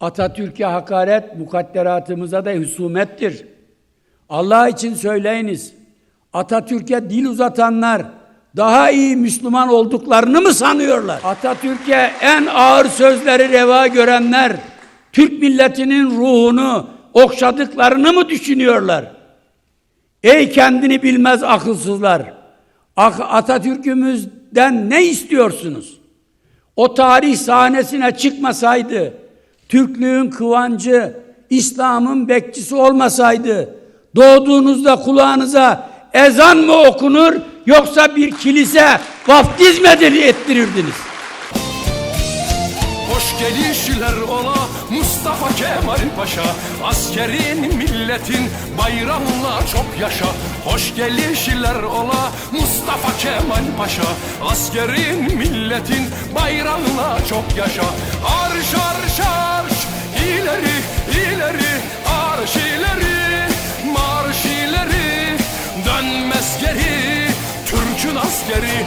Atatürk'e hakaret mukadderatımıza da husumettir. Allah için söyleyiniz. Atatürk'e dil uzatanlar daha iyi Müslüman olduklarını mı sanıyorlar? Atatürk'e en ağır sözleri reva görenler Türk milletinin ruhunu okşadıklarını mı düşünüyorlar? Ey kendini bilmez akılsızlar! Ak- Atatürk'ümüzden ne istiyorsunuz? O tarih sahnesine çıkmasaydı, Türklüğün kıvancı, İslam'ın bekçisi olmasaydı, doğduğunuzda kulağınıza ezan mı okunur yoksa bir kilise vaftiz mi ettirirdiniz? Hoş gelişler ola Mustafa Kemal Paşa. Askerin milletin bayrağına çok yaşa. Hoş gelişler ola Mustafa Kemal Paşa. Askerin milletin bayrağına çok yaşa. Arş arş geri Türk'ün askeri